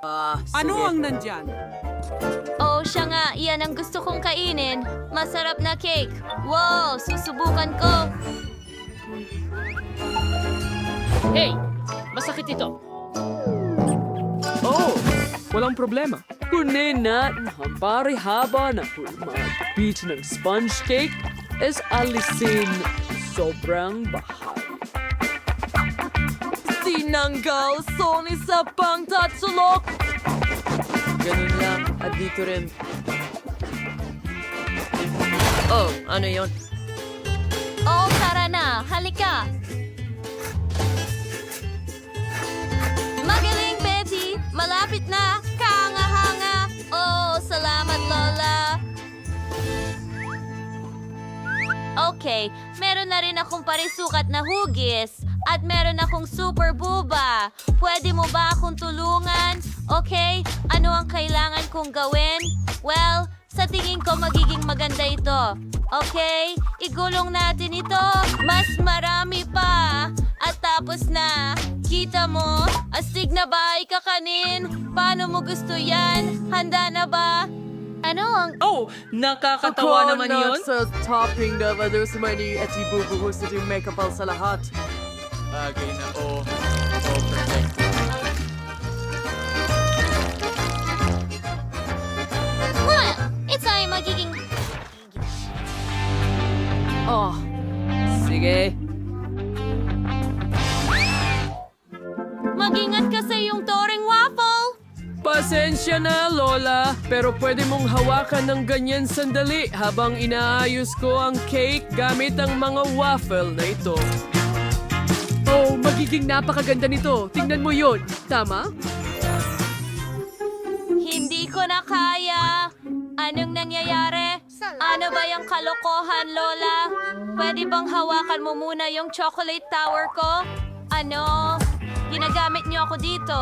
Ah, Ano sige. ang nandyan? Oh, siya nga, iyan ang gusto kong kainin. Masarap na cake. Wow, susubukan ko. Hey! Masakit ito. Oh, walang problema. Kunin natin ang parihaba na mag-beat ng sponge cake is alisin sobrang bahal. Tinanggal Sony sa pangtatsulok! Ganun lang. At dito rin. Oh, ano yon? Oh, tara na. Halika. Magaling, Betty. Malapit na. Kahanga-hanga. Oh, salamat, Lola. Okay, meron na rin akong parisukat na hugis. At meron akong super buba. Pwede mo ba akong tulungan? Okay, ano ang kailangan kong gawin? Well, sa tingin ko magiging maganda ito. Okay, igulong natin ito. Mas marami pa. At tapos na. Kita mo? Astig na ba kakanin? Paano mo gusto yan? Handa na ba? Ano ang... Oh, nakakatawa naman yun. sa topping na there's many at ibubuhos na yung makeup sa lahat. Bagay na oh. Oh, perfect. Well, ito ay magiging... Oh, sige. Mag-ingat ka sa iyong toring waffle! Pasensya na, Lola, pero pwede mong hawakan ng ganyan sandali habang inaayos ko ang cake gamit ang mga waffle na ito. Oh, magiging napakaganda nito. Tingnan mo yon. Tama? Hindi ko na kaya. Anong nangyayari? Ano ba yung kalokohan, Lola? Pwede bang hawakan mo muna yung chocolate tower ko? Ano? Ginagamit niyo ako dito.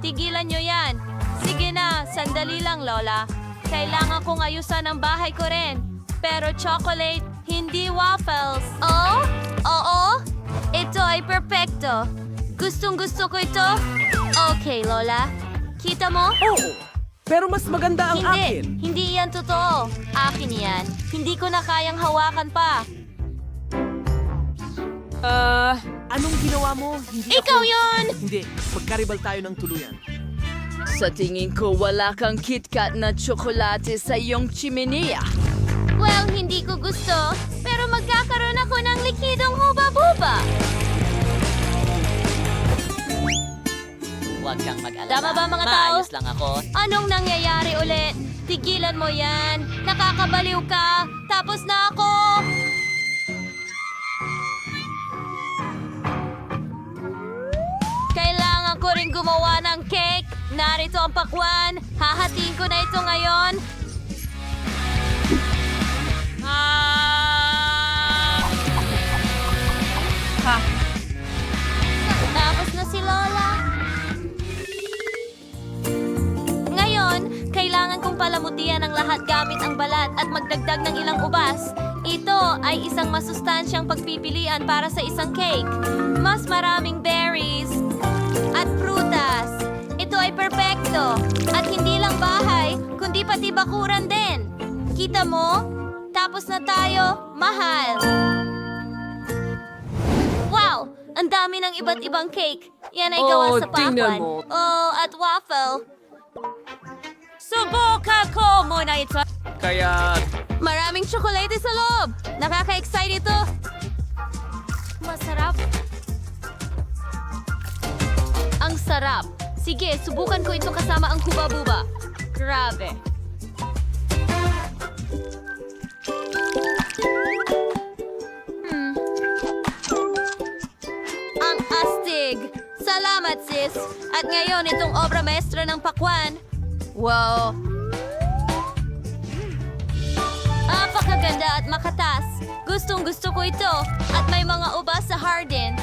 Tigilan niyo yan. Sige na, sandali lang, Lola. Kailangan kong ayusan ang bahay ko rin. Pero chocolate, hindi waffles. Oh? Oo? Ito ay perpekto. Gustong gusto ko ito. Okay, Lola. Kita mo? Oo. Pero mas maganda ang hindi, akin. hindi yan totoo. Akin yan. Hindi ko na kayang hawakan pa. Ah, anong ginawa mo? Hindi Ikaw ako... yon! Hindi, magkaribal tayo ng tuluyan. Sa tingin ko wala kang KitKat na tsokolate sa iyong chimenea. Well, hindi ko gusto. Pero magkakaroon ako ng likidong huba-buba. Huwag kang mag-alala. Tama ba, mga tao? Maayos lang ako. Anong nangyayari ulit? Tigilan mo yan. Nakakabaliw ka. Tapos na ako. Kailangan ko rin gumawa ng cake. Narito ang pakwan. Hahatiin ko na ito ngayon. Gamit ang balat at magdagdag ng ilang ubas. Ito ay isang masustansyang pagpipilian para sa isang cake. Mas maraming berries at prutas. Ito ay perpekto. At hindi lang bahay, kundi pati bakuran din. Kita mo? Tapos na tayo. Mahal. Wow! Ang dami ng iba't ibang cake. Yan ay gawa Oh, sa pakwan. mo. Oh, at waffle. Subukan ko muna ito. Kaya Maraming tsokolate sa loob. Nakaka-excite ito. Masarap. Ang sarap. Sige, subukan ko ito kasama ang kuba-buba. Grabe. Hmm. Ang astig. Salamat, sis. At ngayon, itong obra maestra ng pakwan. Wow, Napakaganda at makatas. Gustong gusto ko ito. At may mga ubas sa hardin.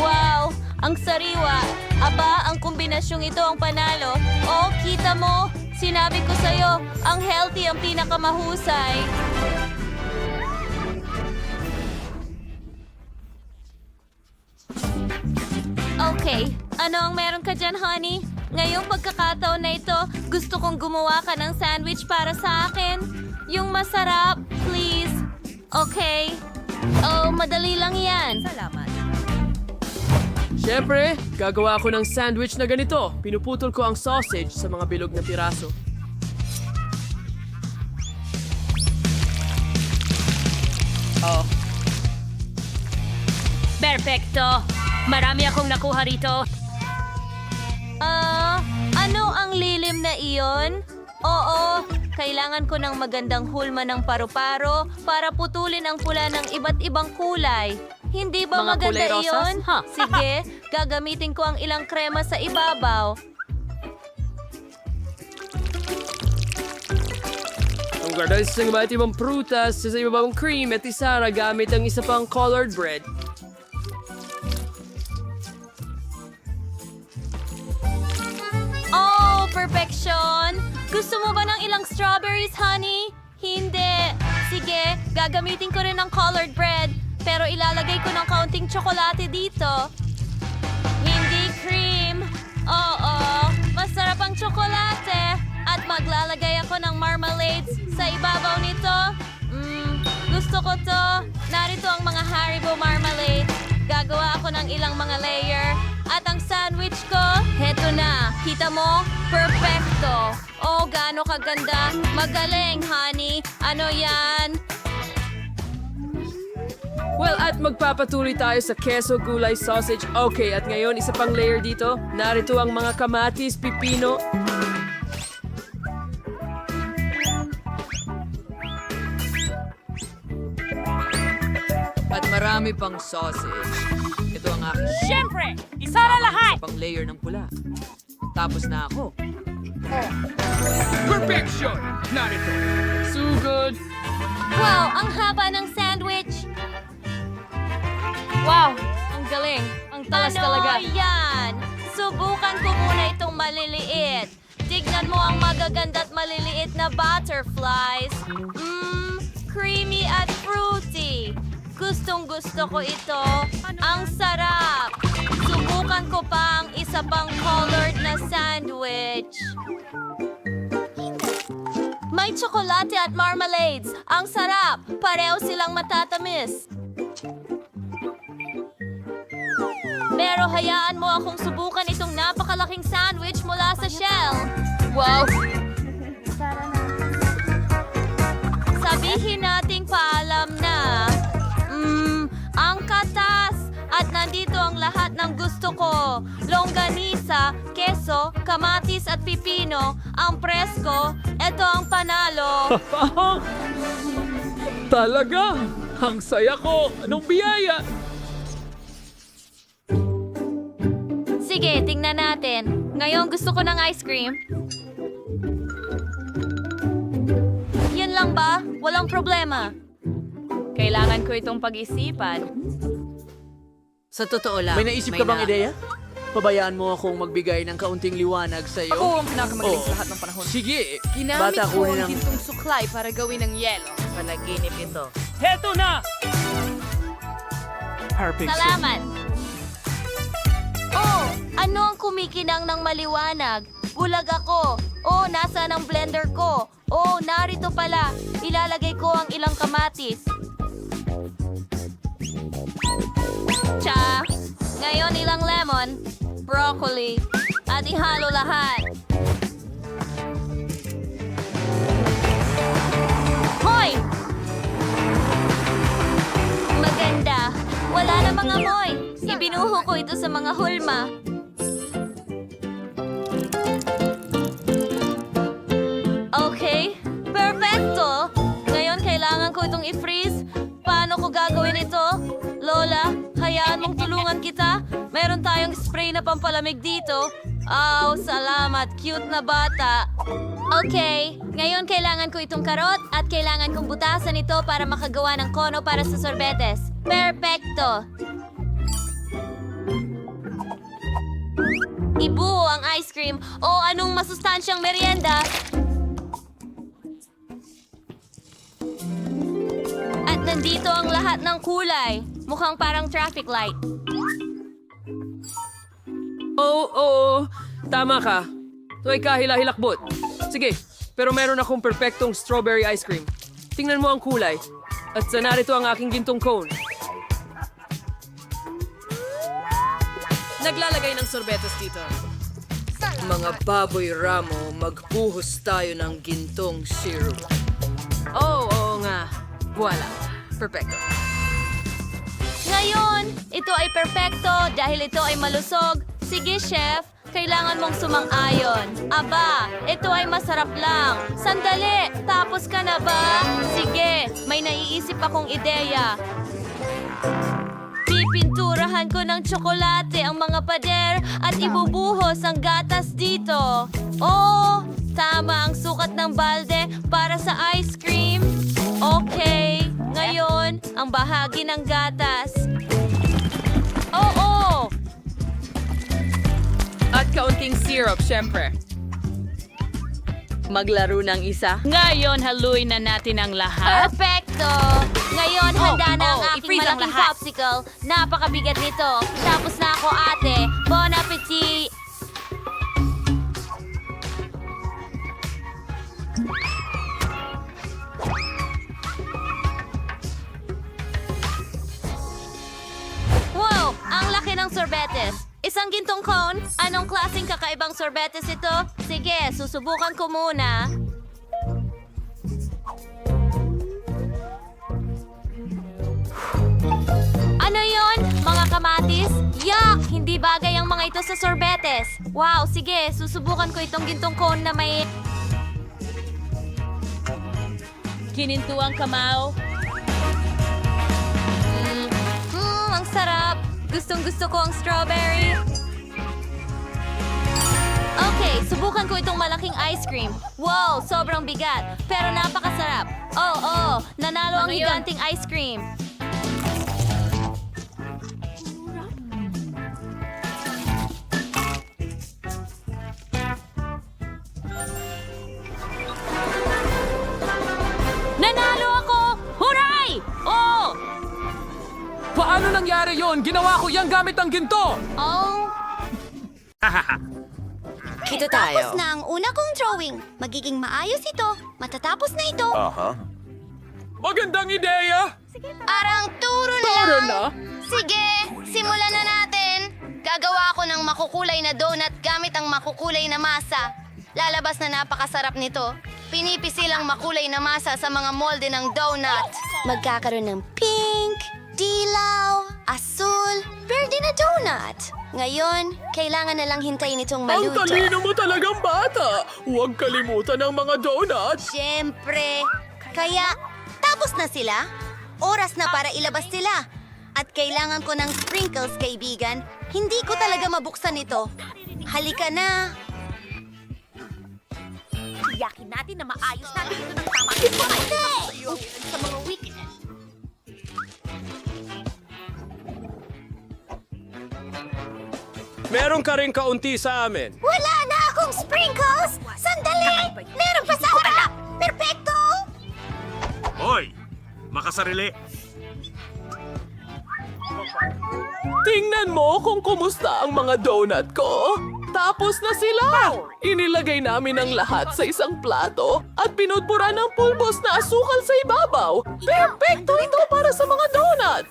Wow! Ang sariwa. Aba, ang kombinasyong ito ang panalo. Oh, kita mo? Sinabi ko sa'yo, ang healthy ang pinakamahusay. Okay, ano ang meron ka dyan, honey? Ngayong pagkakataon na ito, gusto kong gumawa ka ng sandwich para sa akin. Yung masarap, please. Okay? Oh, madali lang yan. Salamat. Siyempre, gagawa ako ng sandwich na ganito. Pinuputol ko ang sausage sa mga bilog na piraso. Perfecto! Marami akong nakuha rito. Ah, ano ang lilim na iyon? Oo, kailangan ko ng magandang hulma ng paru-paro para putulin ang pula ng iba't ibang kulay. Hindi ba Mga maganda kulay rosas? iyon? Ha. Sige, gagamitin ko ang ilang krema sa ibabaw. Ang ganda sa iba't ibang prutas sa ibabang cream at isara gamit ang isa pang colored bread. Gusto mo ba ng ilang strawberries, honey? Hindi. Sige, gagamitin ko rin ng colored bread, pero ilalagay ko ng kaunting tsokolate dito. Hindi cream. Oo, masarap ang tsokolate. At maglalagay ako ng marmalades sa ibabaw nito. Mm, gusto ko to. Narito ang mga Haribo marmalade. Gagawa ako ng ilang mga layer. At ang sandwich ko, heto na. Kita mo? Perfecto. Oh, gaano kaganda. Magaling, honey. Ano yan? Well, at magpapatuloy tayo sa keso gulay sausage. Okay, at ngayon isa pang layer dito. Narito ang mga kamatis, pipino. At marami pang sausage. Ito ang aking Siyempre! Isa na lahat! pang layer ng pula. Tapos na ako. Perfection! Narito! Sugod! Wow, ang haba ng sandwich. Wow, ang galing. Ang talas Ano talaga. yan? Subukan ko muna itong maliliit. Tignan mo ang magaganda at maliliit na butterflies. Mmm, creamy at fruity. Gustong gusto ko ito. Ang sarap. Subukan ko pa ang isa pang colored na sandwich. May tsokolate at marmalades. Ang sarap. Pareho silang matatamis. Pero hayaan mo akong subukan itong napakalaking sandwich mula sa shell. Wow! Sabihin nating paalam At nandito ang lahat ng gusto ko. Longganisa, keso, kamatis at pipino, ang presko, eto ang panalo. Talaga! Ang saya ko! Anong biyaya? Sige, tingnan natin. Ngayon gusto ko ng ice cream. Yan lang ba? Walang problema. Kailangan ko itong pag-isipan. Sa totoo lang, May naisip ka bang na- ideya? Pabayaan mo akong magbigay ng kaunting liwanag sa iyo. Ako ang pinakamagaling sa lahat ng panahon. Sige, Ginamit bata ko kunin ang ang... gintong suklay para gawin ng yelo. Panaginip ito. Heto na! Salamat! Oh, ano ang kumikinang ng maliwanag? Bulag ako. Oh, nasaan ang blender ko? Oh, narito pala. Ilalagay ko ang ilang kamatis. Tsa! Ngayon ilang lemon, broccoli, at ihalo lahat. Hoy! Maganda. Wala namang amoy. Ibinuho ko ito sa mga hulma. Pampalamig dito. Aw, salamat. Cute na bata. Okay, ngayon kailangan ko itong karot at kailangan kong butasan ito para makagawa ng kono para sa sorbetes. Perfecto! Ibuo ang ice cream o anong masustansyang merienda. At nandito ang lahat ng kulay. Mukhang parang traffic light. Oo. Tama ka. Ito ay kahila-hilakbot. Sige, pero meron akong perfectong strawberry ice cream. Tingnan mo ang kulay. At sa narito ang aking gintong cone. Naglalagay ng sorbetes dito. Mga baboy ramo, magbuhos tayo ng gintong syrup. Oo, oo nga. Voila. Perfecto. Ngayon, ito ay perpekto dahil ito ay malusog. Sige, chef. Kailangan mong sumang-ayon. Aba, ito ay masarap lang. Sandali, tapos ka na ba? Sige, may naiisip akong ideya. Pipinturahan ko ng tsokolate ang mga pader at ibubuhos ang gatas dito. Oo, tama ang sukat ng balde para sa ice cream. Okay, ngayon, ang bahagi ng gatas. Kaunting syrup, syempre. Maglaro ng isa? Ngayon, haluin na natin ang lahat. Perfecto! Ngayon, Oh, handa na ang oh, aking i-freeze ang malaking lahat. popsicle. Napakabigat nito. Tapos na ako, ate. Bon appetit! Wow! Ang laki ng sorbetes. Isang gintong cone? Anong klaseng kakaibang sorbetes ito? Sige, susubukan ko muna. Ano yon? Mga kamatis? Yuck! Hindi bagay ang mga ito sa sorbetes. Wow, sige, susubukan ko itong gintong cone na may... Kinintuang kamao. Mm, mm, ang sarap. Gustong gusto ko ang strawberry. Okay, subukan ko itong malaking ice cream. Wow, sobrang bigat. Pero napakasarap. Oh, oh, nanalo ang Ano yun? higanting ice cream. Paano nangyari yon? Ginawa ko yan gamit ang ginto! Oh! Kita Tapos na ang una kong drawing. Magiging maayos ito. Matatapos na ito. Magandang ideya! Parang turo na Turo lang. na? Sige, simulan na natin. Gagawa ako ng makukulay na donut gamit ang makukulay na masa. Lalabas na napakasarap nito. Pinipisilang makulay na masa sa mga molde ng donut. Magkakaroon ng pink, dilaw, asul, verde na donut. Ngayon, kailangan na lang hintayin itong Ang maluto. talino mo talagang bata! Huwag kalimutan ang mga donuts! Siyempre. Kaya, tapos na sila. Oras na para ilabas sila. At kailangan ko ng sprinkles, kaibigan. Hindi ko talaga mabuksan ito. Halika na. Tiyakin natin na maayos natin ito ng tama. Hindi! Sa mga weakness. Meron ka rin kaunti sa amin. Wala na akong sprinkles! Sandali! Meron pa sa harap! Perfecto! Hoy! Makasarili! Tingnan mo kung kumusta ang mga donut ko. Tapos na sila! Inilagay namin ang lahat sa isang plato at pinudpura ng pulbos na asukal sa ibabaw. Perfecto ito para sa mga donut!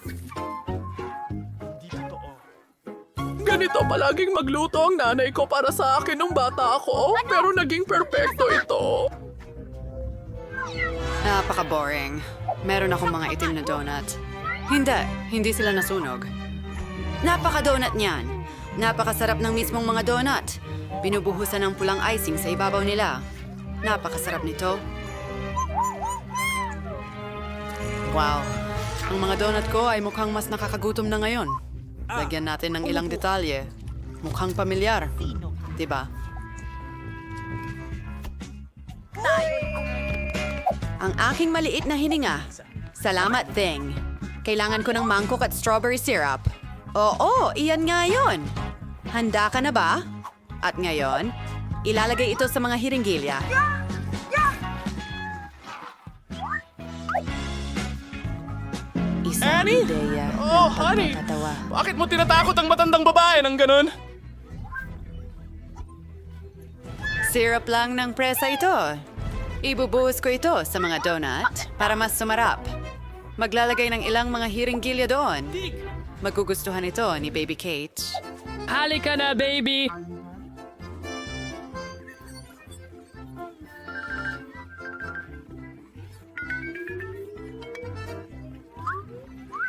Ganito palaging magluto ang nanay ko para sa akin nung bata ako, pero naging perfecto ito. Napaka-boring. Meron akong mga itim na donut. Hindi, hindi sila nasunog. Napaka-donut niyan. Napakasarap ng mismong mga donut. Binubuhusan ng pulang icing sa ibabaw nila. Napakasarap nito. Wow. Ang mga donut ko ay mukhang mas nakakagutom na ngayon. Lagyan natin ng ilang detalye. Mukhang pamilyar. Diba? Ang aking maliit na hininga. Salamat, Thing. Kailangan ko ng mangkok at strawberry syrup. Oo, iyan nga yun. Handa ka na ba? At ngayon, ilalagay ito sa mga hiringgilya. Annie? oh, honey. Bakit mo tinatakot ang matandang babae ng ganun? Syrup lang ng presa ito. Ibubuhos ko ito sa mga donut para mas sumarap. Maglalagay ng ilang mga hiringgilya doon. Magugustuhan ito ni Baby Kate. Halika na, baby!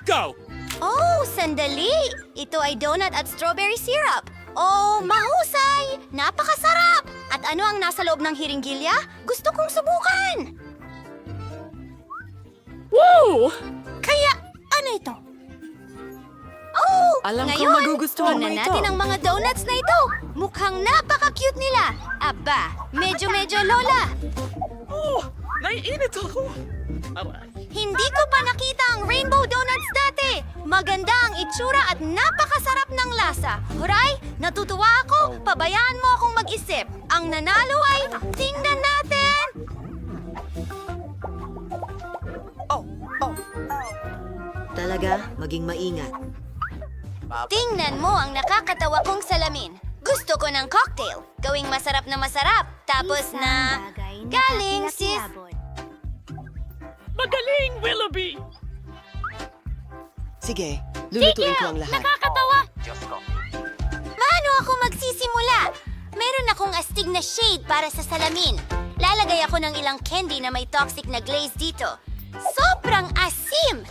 Go! Oh, sandali! Ito ay donut at strawberry syrup. Oh, mahusay! Napakasarap! At ano ang nasa loob ng hiringgilya? Gusto kong subukan! Woo! Kaya, ano ito? Oh! Alam kong ngayon, magugustuhan mo ito. natin ang mga donuts na ito. Mukhang napaka-cute nila. Aba, medyo-medyo lola. Oh, naiinit ako. Hindi ko pa nakita ang rainbow donuts dati. Maganda ang itsura at napakasarap ng lasa. Huray, natutuwa ako. Pabayaan mo akong mag-isip. Ang nanalo ay tingnan natin. Talaga, maging maingat. Tingnan mo ang nakakatawa kong salamin. Gusto ko ng cocktail. Gawing masarap na masarap. Tapos na... Galing, sis. Magaling, Willoughby! Sige, lulutuin ko ang lahat. Nakakatawa! Paano ako magsisimula? Meron akong astig na shade para sa salamin. Lalagay ako ng ilang candy na may toxic na glaze dito. Sobrang asim!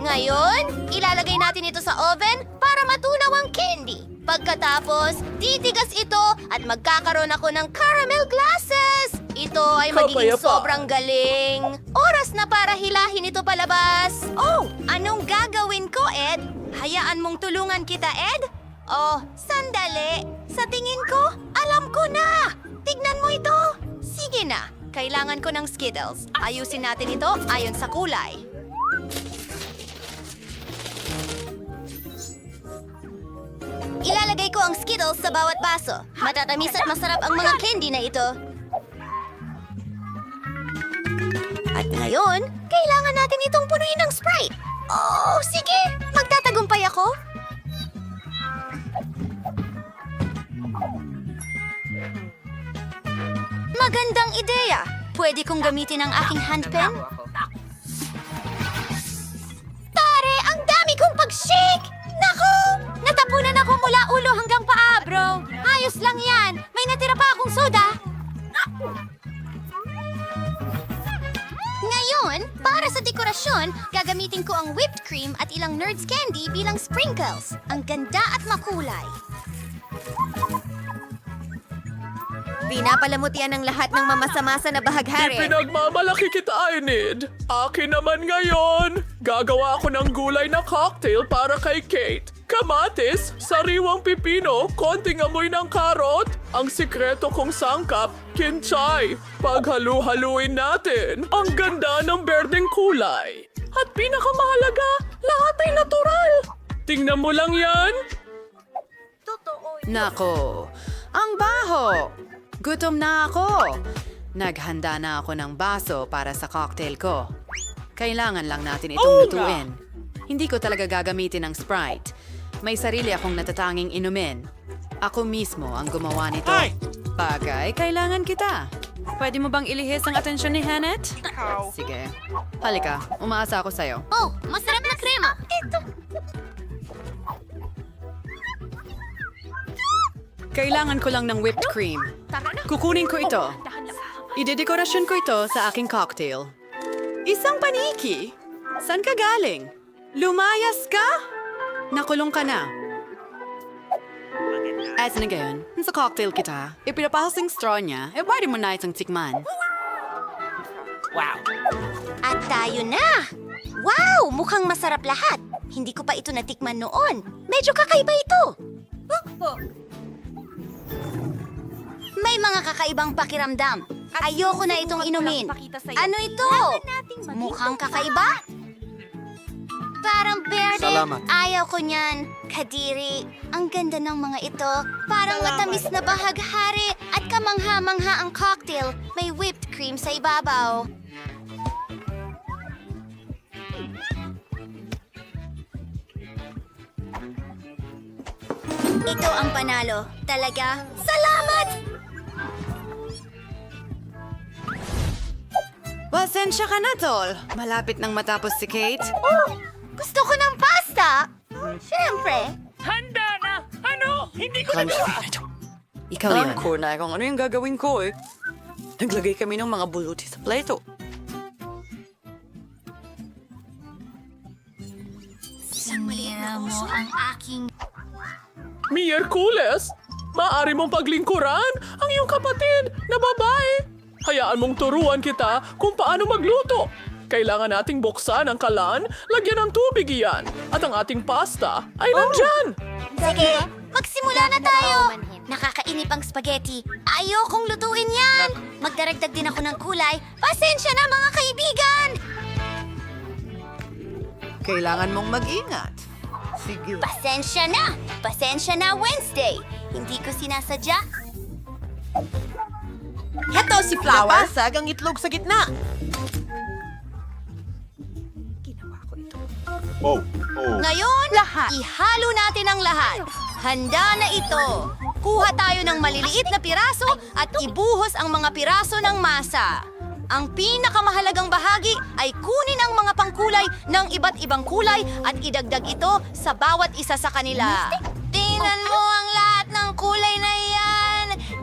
Ngayon, ilalagay natin ito sa oven para matunaw ang candy. Pagkatapos, titigas ito at magkakaroon ako ng caramel glasses. Ito ay magiging Kapayapa. sobrang galing. Oras na para hilahin ito palabas. Oh, anong gagawin ko, Ed? Hayaan mong tulungan kita, Ed? Oh, sandali. Sa tingin ko, alam ko na. Tignan mo ito. Sige na. Kailangan ko ng Skittles. Ayusin natin ito ayon sa kulay. Ilalagay ko ang Skittles sa bawat baso. Matatamis at masarap ang mga candy na ito. At ngayon, kailangan natin itong punuin ng Sprite. Oh, sige! Magtatagumpay ako. Magandang ideya. Pwede kong gamitin ang aking handpen? Tare, ang dami kong pag-shake! Naku! Natapunan ako mula ulo hanggang paa, bro. Ayos lang yan. May natira pa akong soda. Ngayon, para sa dekorasyon, gagamitin ko ang whipped cream at ilang Nerds candy bilang sprinkles. Ang ganda at makulay. Pinapalamutian ng lahat ng mamasamasa na bahaghari. Pinagmamalaki kita, Enid. Akin naman ngayon. Gagawa ako ng gulay na cocktail para kay Kate. Kamatis, sariwang pipino, konting amoy ng karot. Ang sikreto kong sangkap, kinchay. Paghalu-haluin natin. Ang ganda ng berdeng kulay. At pinakamahalaga, lahat ay natural. Tingnan mo lang yan. Nako, ang baho! Gutom na ako! Naghanda na ako ng baso para sa cocktail ko. Kailangan lang natin itong lutuin. Hindi ko talaga gagamitin ng Sprite. May sarili akong natatanging inumin. Ako mismo ang gumawa nito. Bagay, kailangan kita. Pwede mo bang ilihis ang atensyon ni Hanet? Sige. Halika, umaasa ako sa'yo. Oh, masarap na krema. Ito. Kailangan ko lang ng whipped cream. Kukunin ko ito. Idedekorasyon ko ito sa aking cocktail. Isang paniki! San ka galing? Lumayas ka? Nakulong ka na. As na gayon, sa cocktail kita, ipinapahasing straw niya, e pwede mo na itong tikman. At tayo na! Wow! Mukhang masarap lahat. Hindi ko pa ito natikman noon. Medyo kakaiba ito. May mga kakaibang pakiramdam. Ayoko na itong inumin. Ano ito? Mukhang kakaiba? Parang berde. Salamat. Ayaw ko niyan. Kadiri. Ang ganda ng mga ito. Parang matamis na bahaghari at kamangha-mangha ang cocktail. May whipped cream sa ibabaw. Ito ang panalo. Talaga? Salamat! Pasensya ka na, Tol. Malapit nang matapos si Kate. Oh, gusto ko ng pasta! Siyempre! Handa na! Ano? Hindi ko Ikaw Alam ko na kung ano yung gagawin ko eh. Naglagay kami ng mga buluti sa plato. Sinira mo ang aking... Miyerkules! Maaari mong paglingkuran ang iyong kapatid na babae. Hayaan mong turuan kita kung paano magluto. Kailangan nating buksan ang kalan, lagyan ng tubig iyan, at ang ating pasta ay nandyan. Sige, magsimula na tayo! Nakakainip ang spaghetti. Ayokong lutuin yan! Magdaragdag din ako ng kulay. Pasensya na mga kaibigan! Kailangan mong mag-ingat. Sige. Pasensya na! Pasensya na Wednesday! Hindi ko sinasadya. Heto si Flower. Napasag ang itlog sa gitna. Ngayon, ihalo natin ang lahat. Handa na ito. Kuha tayo ng maliliit na piraso at ibuhos ang mga piraso ng masa. Ang pinakamahalagang bahagi ay kunin ang mga pangkulay ng iba't ibang kulay at idagdag ito sa bawat isa sa kanila. Tingnan mo ang lahat ng kulay na iyan.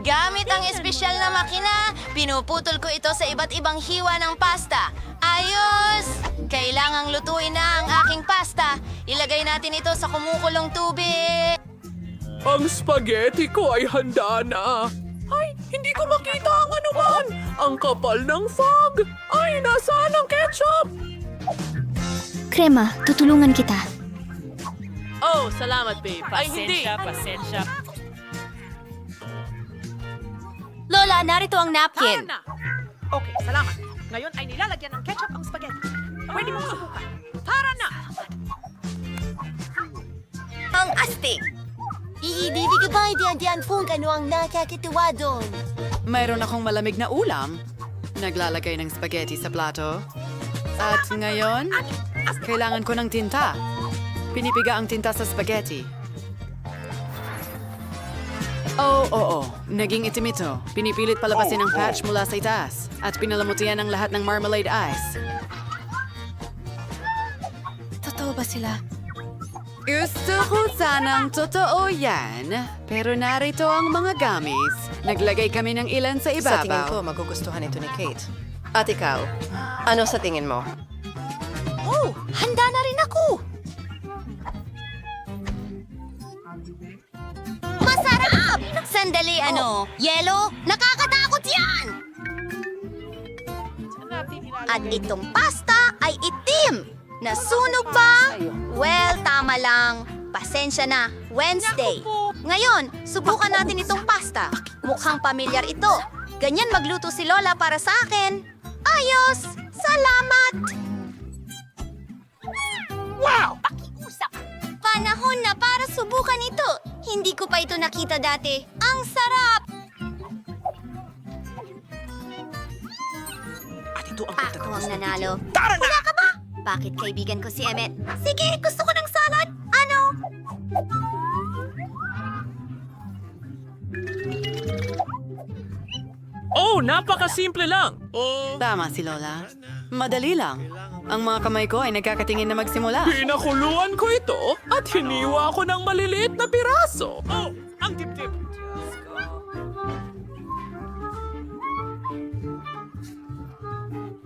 Gamit ang espesyal na makina, pinuputol ko ito sa iba't ibang hiwa ng pasta. Ayos! Kailangang lutuin na ang aking pasta. Ilagay natin ito sa kumukulong tubig. Ang spaghetti ko ay handa na. Ay, hindi ko makita ang anuman. Ang kapal ng fog. Ay, nasaan ang ketchup? Krema, tutulungan kita. Oh, salamat, babe. Ay, hindi. pasensya. Lola, narito ang napkin. Okay, salamat. Ngayon ay nilalagyan ng ketchup ang spaghetti. Pwede mong subukan. Tara na! Ang astig. Iibibig ko ba diyan kung ano ang nakakituwa doon? Mayroon akong malamig na ulam. Naglalagay ng spaghetti sa plato. At ngayon, kailangan ko ng tinta. Pinipiga ang tinta sa spaghetti. Oh, oo. Naging itim ito. Pinipilit palabasin ang patch mula sa itaas. At pinalamutian ang lahat ng marmalade ice. Totoo ba sila? Gusto ko sanang totoo yan. Pero narito ang mga gamis. Naglagay kami ng ilan sa ibabaw. Sa tingin ko, magugustuhan ito ni Kate. At ikaw, ano sa tingin mo? Oh, handa na rin ako! Sandali, ano? Yelo? Nakakatakot yan! At itong pasta ay itim! Nasunog ba? Well, tama lang. Pasensya na. Wednesday. Ngayon, subukan natin itong pasta. Mukhang pamilyar ito. Ganyan magluto si Lola para sa akin. Ayos! Salamat! Wow! Pakiusap! Panahon na para subukan ito. Hindi ko pa ito nakita dati. Ang sarap! At ito ang Ako ang nanalo. Tara na! Wala ka ba? Bakit kaibigan ko si Emmet? Sige, gusto ko ng salad. Ano? Oh, napakasimple lang. Tama si Lola. Madali lang. Ang mga kamay ko ay nagkakatingin na magsimula. Pinakuluan ko ito at hiniwa ko ng maliliit na piraso. Oh, ang dibdib.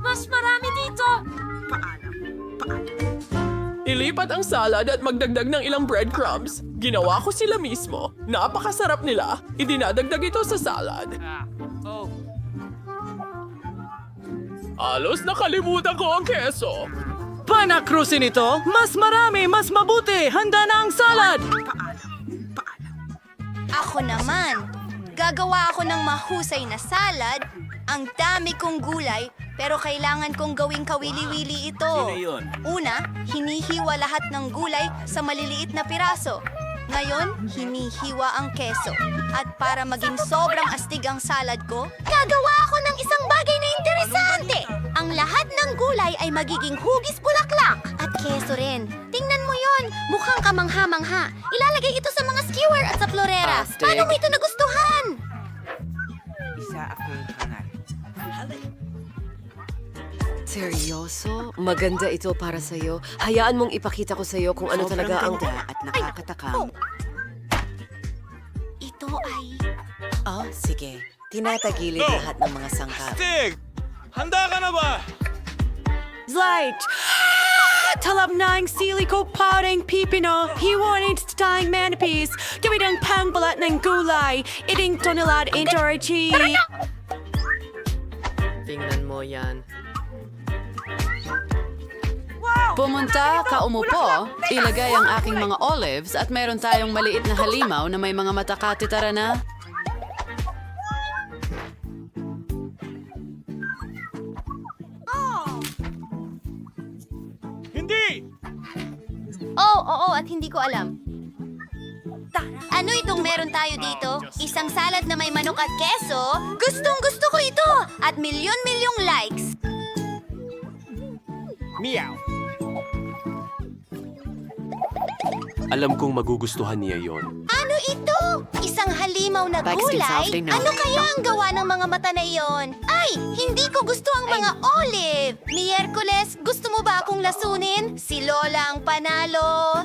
Mas marami dito! Ilipat ang salad at magdagdag ng ilang breadcrumbs. Ginawa ko sila mismo. Napakasarap nila. Idinadagdag ito sa salad. Alos nakalimutan ko ang keso. Panakrusin ito. Mas marami, mas mabuti. Handa na ang salad. Ako naman. Gagawa ako ng mahusay na salad. Ang dami kong gulay, pero kailangan kong gawing kawili-wili ito. Una, hinihiwa lahat ng gulay sa maliliit na piraso. Ngayon, hinihiwa ang keso. At para maging sobrang astig ang salad ko, gagawa ako ng isang bagay interesante. Ang lahat ng gulay ay magiging hugis bulaklak. At keso rin. Tingnan mo yon, mukhang kamangha-mangha. Ilalagay ito sa mga skewer at sa florera. Astig. Paano mo ito nagustuhan? Seryoso? Maganda ito para sa'yo. Hayaan mong ipakita ko sa'yo kung ano talaga ang... at nakakatakam. Ito ay... Oh, sige. Tinatagilid lahat ng mga sangkap. Stig! Handa ka na ba? Light! Talab ng sili ko parang pipino. Hiwanin sa tayong manipis. Gawin ang pangbalat ng gulay. Iting tonelad intorchi. Tingnan mo yan. Pumunta, kaumupo, ilagay ang aking mga olives at meron tayong maliit na halimaw na may mga matakati tara na. Oo, at hindi ko alam. Ano itong meron tayo dito? Isang salad na may manok at keso? Gustong gusto ko ito! At milyon-milyong likes! Meow! Alam kong magugustuhan niya yon. Ito? Isang halimaw na Bags din sa gulay? Ano kaya ang gawa ng mga mata na iyon? Ay, hindi ko gusto ang mga olive! Miyerkules, gusto mo ba akong lasunin? Si Lola ang panalo.